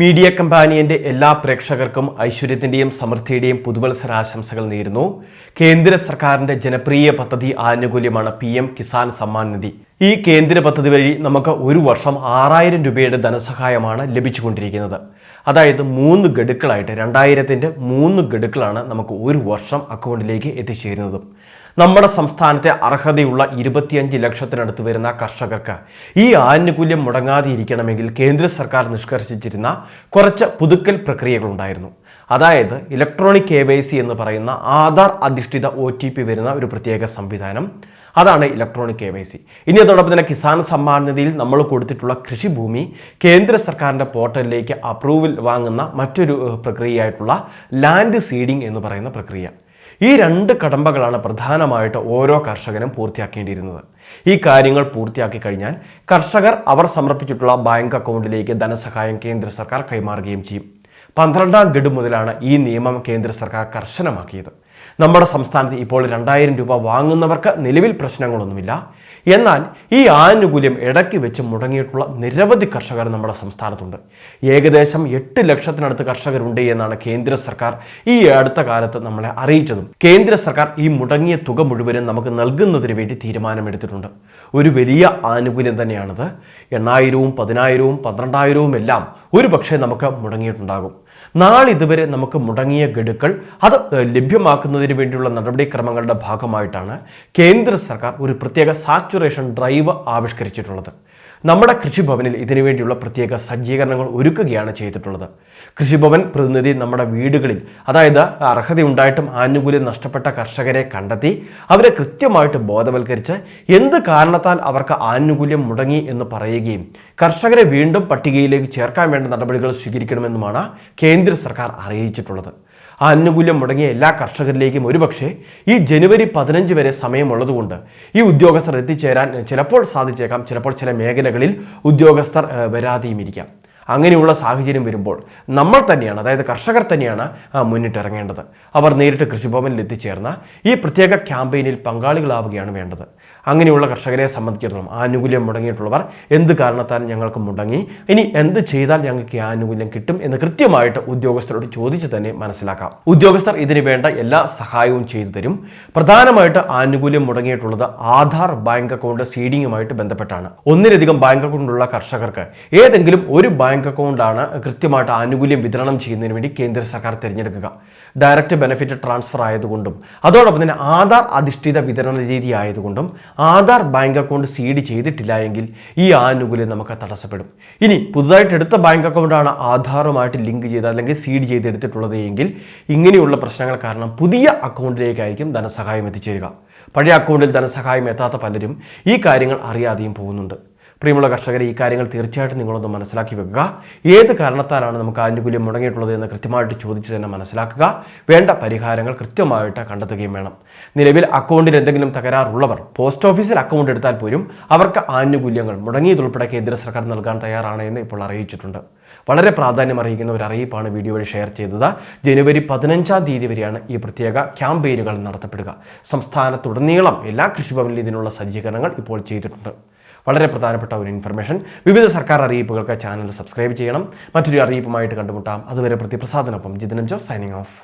Media കമ്പാനിയന്റെ എല്ലാ പ്രേക്ഷകർക്കും ഐശ്വര്യത്തിന്റെയും സമൃദ്ധിയുടെയും പുതുവത്സരാശംസകൾ നേരുന്നു. കേന്ദ്ര സർക്കാരിന്റെ ജനപ്രിയ പദ്ധതി ആനുകൂല്യമാണ് പി എം കിസാൻ സമ്മാൻ നിധി. ഈ കേന്ദ്ര പദ്ധതി വഴി നമുക്ക് ഒരു വർഷം ആറായിരം രൂപയുടെ ധനസഹായമാണ് ലഭിച്ചുകൊണ്ടിരിക്കുന്നത്. അതായത് മൂന്ന് ഗഡുക്കളായിട്ട് രണ്ടായിരത്തിന്റെ മൂന്ന് ഗഡുക്കളാണ് നമുക്ക് ഒരു വർഷം അക്കൗണ്ടിലേക്ക് എത്തിച്ചേരുന്നത്. നമ്മുടെ സംസ്ഥാനത്തെ അർഹതയുള്ള ഇരുപത്തിയഞ്ച് ലക്ഷത്തിനടുത്ത് വരുന്ന കർഷകർക്ക് ഈ ആനുകൂല്യം മുടങ്ങാതെ ഇരിക്കണമെങ്കിൽ കേന്ദ്ര സർക്കാർ നിഷ്കർഷിച്ചിരുന്ന കുറച്ച് പുതുക്കൽ പ്രക്രിയകളുണ്ടായിരുന്നു. അതായത് ഇലക്ട്രോണിക് കെ എന്ന് പറയുന്ന ആധാർ അധിഷ്ഠിത ഒ വരുന്ന ഒരു പ്രത്യേക സംവിധാനം അതാണ് ഇലക്ട്രോണിക് കെ വൈ സി ഇനി അതോടൊപ്പം തന്നെ കിസാൻ സമ്മാൻ നിധിയിൽ നമ്മൾ കൊടുത്തിട്ടുള്ള കൃഷിഭൂമി കേന്ദ്ര സർക്കാരിന്റെ പോർട്ടലിലേക്ക് അപ്രൂവൽ വാങ്ങുന്ന മറ്റൊരു പ്രക്രിയയായിട്ടുള്ള ലാൻഡ് സീഡിംഗ് എന്ന് പറയുന്ന പ്രക്രിയ. ഈ രണ്ട് കടമ്പകളാണ് പ്രധാനമായിട്ട് ഓരോ കർഷകനും പൂർത്തിയാക്കേണ്ടിയിരുന്നത്. ഈ കാര്യങ്ങൾ പൂർത്തിയാക്കി കഴിഞ്ഞാൽ കർഷകർ അവർ സമർപ്പിച്ചിട്ടുള്ള ബാങ്ക് അക്കൗണ്ടിലേക്ക് ധനസഹായം കേന്ദ്ര സർക്കാർ കൈമാറുകയും ചെയ്യും. പന്ത്രണ്ടാം ഗഡു മുതലാണ് ഈ നിയമം കേന്ദ്ര സർക്കാർ കർശനമാക്കിയത്. നമ്മുടെ സംസ്ഥാനത്ത് ഇപ്പോൾ രണ്ടായിരം രൂപ വാങ്ങുന്നവർക്ക് നിലവിൽ പ്രശ്നങ്ങളൊന്നുമില്ല. എന്നാൽ ഈ ആനുകൂല്യം ഇടയ്ക്ക് വെച്ച് മുടങ്ങിയിട്ടുള്ള നിരവധി കർഷകർ നമ്മുടെ സംസ്ഥാനത്തുണ്ട്. ഏകദേശം എട്ട് ലക്ഷത്തിനടുത്ത് കർഷകരുണ്ട് എന്നാണ് കേന്ദ്ര സർക്കാർ ഈ അടുത്ത കാലത്ത് നമ്മളെ അറിയിച്ചതും. കേന്ദ്ര സർക്കാർ ഈ മുടങ്ങിയ തുക മുഴുവനും നമുക്ക് നൽകുന്നതിന് വേണ്ടി തീരുമാനമെടുത്തിട്ടുണ്ട്. ഒരു വലിയ ആനുകൂല്യം തന്നെയാണത്. എണ്ണായിരവും പതിനായിരവും പന്ത്രണ്ടായിരവും എല്ലാം ഒരു നമുക്ക് മുടങ്ങിയിട്ടുണ്ടാകും. നാളിതുവരെ നമുക്ക് മുടങ്ങിയ ഗഡുക്കൾ അത് ലഭ്യമാക്കുന്നതിന് വേണ്ടിയുള്ള നടപടിക്രമങ്ങളുടെ ഭാഗമായിട്ടാണ് കേന്ദ്ര സർക്കാർ ഒരു പ്രത്യേക സാച്ചുറേഷൻ ഡ്രൈവ് ആവിഷ്കരിച്ചിട്ടുള്ളത്. നമ്മുടെ കൃഷിഭവനിൽ ഇതിനു വേണ്ടിയുള്ള പ്രത്യേക സജ്ജീകരണങ്ങൾ ഒരുക്കുകയാണ് ചെയ്തിട്ടുള്ളത്. കൃഷിഭവൻ പ്രതിനിധി നമ്മുടെ വീടുകളിൽ അതായത് അർഹതയുണ്ടായിട്ടും ആനുകൂല്യം നഷ്ടപ്പെട്ട കർഷകരെ കണ്ടെത്തി അവരെ കൃത്യമായിട്ട് ബോധവൽക്കരിച്ച് എന്ത് കാരണത്താൽ അവർക്ക് ആനുകൂല്യം മുടങ്ങി എന്ന് പറയുകയും കർഷകരെ വീണ്ടും പട്ടികയിലേക്ക് ചേർക്കാൻ വേണ്ട നടപടികൾ സ്വീകരിക്കണമെന്നുമാണ് കേന്ദ്ര സർക്കാർ അറിയിച്ചിട്ടുള്ളത്. ആനുകൂല്യം മുടങ്ങിയ എല്ലാ കർഷകരിലേക്കും ഒരുപക്ഷെ ഈ ജനുവരി പതിനഞ്ച് വരെ സമയമുള്ളതുകൊണ്ട് ഈ ഉദ്യോഗസ്ഥർ എത്തിച്ചേരാൻ ചിലപ്പോൾ സാധിച്ചേക്കാം. ചിലപ്പോൾ ചില മേഖലകളിൽ ഉദ്യോഗസ്ഥർ വരാതെയും ഇരിക്കാം അങ്ങനെയുള്ള സാഹചര്യം വരുമ്പോൾ നമ്മൾ തന്നെയാണ് അതായത് കർഷകർ തന്നെയാണ് മുന്നിട്ടിറങ്ങേണ്ടത് അവർ നേരിട്ട് കൃഷിഭവനിൽ എത്തിച്ചേർന്ന ഈ പ്രത്യേക ക്യാമ്പയിനിൽ പങ്കാളികളാവുകയാണ് വേണ്ടത്. അങ്ങനെയുള്ള കർഷകരെ സംബന്ധിച്ചിടത്തോളം ആനുകൂല്യം മുടങ്ങിയിട്ടുള്ളവർ എന്ത് കാരണത്താൽ ഞങ്ങൾക്ക് മുടങ്ങി ഇനി എന്ത് ചെയ്താൽ ഞങ്ങൾക്ക് ഈ ആനുകൂല്യം കിട്ടും എന്ന് കൃത്യമായിട്ട് ഉദ്യോഗസ്ഥരോട് ചോദിച്ച് തന്നെ മനസ്സിലാക്കാം. ഉദ്യോഗസ്ഥർ ഇതിന് വേണ്ട എല്ലാ സഹായവും ചെയ്തു തരും. പ്രധാനമായിട്ട് ആനുകൂല്യം മുടങ്ങിയിട്ടുള്ളത് ആധാർ ബാങ്ക് അക്കൗണ്ട് സീഡിങ്ങുമായിട്ട് ബന്ധപ്പെട്ടാണ്. ഒന്നിലധികം ബാങ്ക് അക്കൗണ്ടുള്ള കർഷകർക്ക് ഏതെങ്കിലും ഒരു ബാങ്ക് അക്കൗണ്ടാണ് കൃത്യമായിട്ട് ആനുകൂല്യം വിതരണം ചെയ്യുന്നതിന് വേണ്ടി കേന്ദ്ര സർക്കാർ തിരഞ്ഞെടുക്കുക. ഡയറക്റ്റ് ബെനിഫിറ്റ് ട്രാൻസ്ഫർ ആയതുകൊണ്ടും അതോടൊപ്പം തന്നെ ആധാർ അധിഷ്ഠിത വിതരണ രീതി ആയതുകൊണ്ടും ആധാർ ബാങ്ക് അക്കൗണ്ട് സീഡ് ചെയ്തിട്ടില്ല എങ്കിൽ ഈ ആനുകൂല്യം നമുക്ക് തടസ്സപ്പെടും. ഇനി പുതുതായിട്ട് എടുത്ത ബാങ്ക് അക്കൗണ്ടാണ് ആധാറുമായിട്ട് ലിങ്ക് ചെയ്ത് അല്ലെങ്കിൽ സീഡ് ചെയ്തെടുത്തിട്ടുള്ളത് എങ്കിൽ ഇങ്ങനെയുള്ള പ്രശ്നങ്ങൾ കാരണം പുതിയ അക്കൗണ്ടിലേക്കായിരിക്കും ധനസഹായം എത്തിച്ചേരുക. പഴയ അക്കൗണ്ടിൽ ധനസഹായം എത്താത്ത പലരും ഈ കാര്യങ്ങൾ അറിയാതെയും പോകുന്നുണ്ട്. പ്രിയമുള്ള കർഷകരെ ഈ കാര്യങ്ങൾ തീർച്ചയായിട്ടും നിങ്ങളൊന്ന് മനസ്സിലാക്കി വെക്കുക. ഏത് കാരണത്താലാണ് നമുക്ക് ആനുകൂല്യം മുടങ്ങിയിട്ടുള്ളത് എന്ന് കൃത്യമായിട്ട് ചോദിച്ച് തന്നെ മനസ്സിലാക്കുക. വേണ്ട പരിഹാരങ്ങൾ കൃത്യമായിട്ട് കണ്ടെത്തുകയും വേണം. നിലവിൽ അക്കൗണ്ടിൽ എന്തെങ്കിലും തകരാറുള്ളവർ പോസ്റ്റ് ഓഫീസിൽ അക്കൗണ്ട് എടുത്താൽ പോലും അവർക്ക് ആനുകൂല്യങ്ങൾ മുടങ്ങിയതുൾപ്പെടെ കേന്ദ്ര സർക്കാർ നൽകാൻ തയ്യാറാണ് എന്ന് ഇപ്പോൾ അറിയിച്ചിട്ടുണ്ട്. വളരെ പ്രാധാന്യം അറിയിക്കുന്ന ഒരു അറിയിപ്പാണ് വീഡിയോ വഴി ഷെയർ ചെയ്തത്. ജനുവരി പതിനഞ്ചാം തീയതി വരെയാണ് ഈ പ്രത്യേക ക്യാമ്പയിനുകൾ നടത്തപ്പെടുക. സംസ്ഥാനത്തുടനീളം എല്ലാ കൃഷിഭവനിലും ഇതിനുള്ള സജ്ജീകരണങ്ങൾ ഇപ്പോൾ ചെയ്തിട്ടുണ്ട്. വളരെ പ്രധാനപ്പെട്ട ഒരു ഇൻഫർമേഷൻ വിവിധ സർക്കാർ അറിയിപ്പുകൾക്ക് ചാനൽ സബ്സ്ക്രൈബ് ചെയ്യണം. മറ്റൊരു അറിയിപ്പുമായിട്ട് കണ്ടുമുട്ടാം. അതുവരെ പ്രതിപ്രസാദനൊപ്പം ജിതനം ജോ സൈനിങ് ഓഫ്